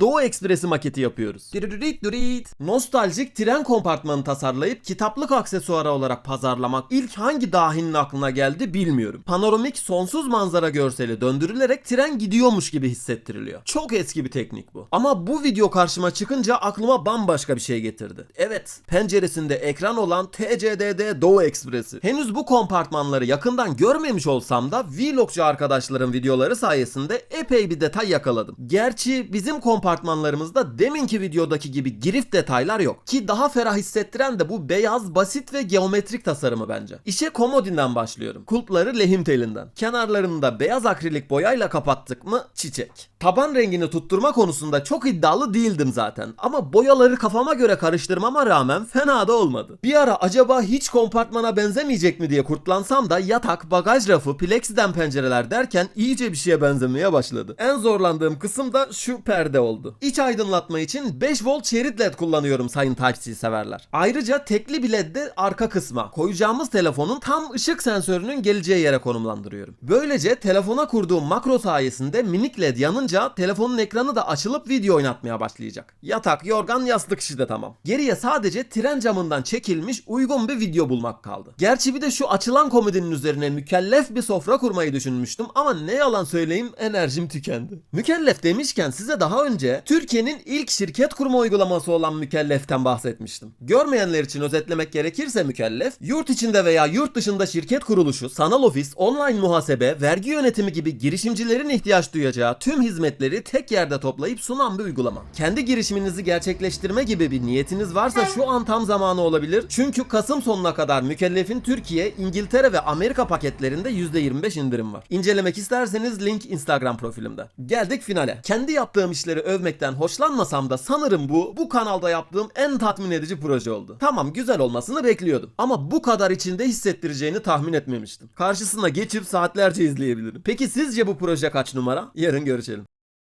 Doğu Ekspresi maketi yapıyoruz. Diririt dirit. Nostaljik tren kompartmanı tasarlayıp kitaplık aksesuarı olarak pazarlamak ilk hangi dahinin aklına geldi bilmiyorum. Panoramik sonsuz manzara görseli döndürülerek tren gidiyormuş gibi hissettiriliyor. Çok eski bir teknik bu. Ama bu video karşıma çıkınca aklıma bambaşka bir şey getirdi. Evet, penceresinde ekran olan TCDD Doğu Ekspresi. Henüz bu kompartmanları yakından görmemiş olsam da vlogcu arkadaşların videoları sayesinde epey bir detay yakaladım. Gerçi bizim kompartmanlarımızda deminki videodaki gibi girift detaylar yok. Ki daha ferah hissettiren de bu beyaz, basit ve geometrik tasarımı bence. İşe komodinden başlıyorum. Kulpları lehim telinden. Kenarlarını da beyaz akrilik boyayla kapattık mı çiçek. Taban rengini tutturma konusunda çok iddialı değildim zaten. Ama boyaları kafama göre karıştırmama rağmen fena da olmadı. Bir ara acaba hiç kompartmana benzemeyecek mi diye kurtlansam da yatak, bagaj rafı, plexiden pencereler derken iyice bir şeye benzemeye başladı. En zorlandığım kısım da şu perde oldu. İç aydınlatma için 5 volt şerit led kullanıyorum sayın Type-C severler. Ayrıca tekli bir led de arka kısma koyacağımız telefonun tam ışık sensörünün geleceği yere konumlandırıyorum. Böylece telefona kurduğum makro sayesinde minik led yanınca telefonun ekranı da açılıp video oynatmaya başlayacak. Yatak, yorgan, yastık işi de tamam. Geriye sadece tren camından çekilmiş uygun bir video bulmak kaldı. Gerçi bir de şu açılan komodinin üzerine mükellef bir sofra kurmayı düşünmüştüm ama ne yalan söyleyeyim enerjim tükendi. Mükellef demişken size daha önce Türkiye'nin ilk şirket kurma uygulaması olan Mükellef'ten bahsetmiştim. Görmeyenler için özetlemek gerekirse Mükellef, yurt içinde veya yurt dışında şirket kuruluşu, sanal ofis, online muhasebe, vergi yönetimi gibi girişimcilerin ihtiyaç duyacağı tüm hizmetleri tek yerde toplayıp sunan bir uygulama. Kendi girişiminizi gerçekleştirme gibi bir niyetiniz varsa şu an tam zamanı olabilir. Çünkü Kasım sonuna kadar Mükellef'in Türkiye, İngiltere ve Amerika paketlerinde %25 indirim var. İncelemek isterseniz link Instagram profilimde. Geldik finale. Kendi yaptığım işleri övmekten hoşlanmasam da sanırım bu bu kanalda yaptığım en tatmin edici proje oldu. Tamam güzel olmasını bekliyordum. Ama bu kadar içinde hissettireceğini tahmin etmemiştim. Karşısına geçip saatlerce izleyebilirim. Peki sizce bu proje kaç numara? Yarın görüşelim.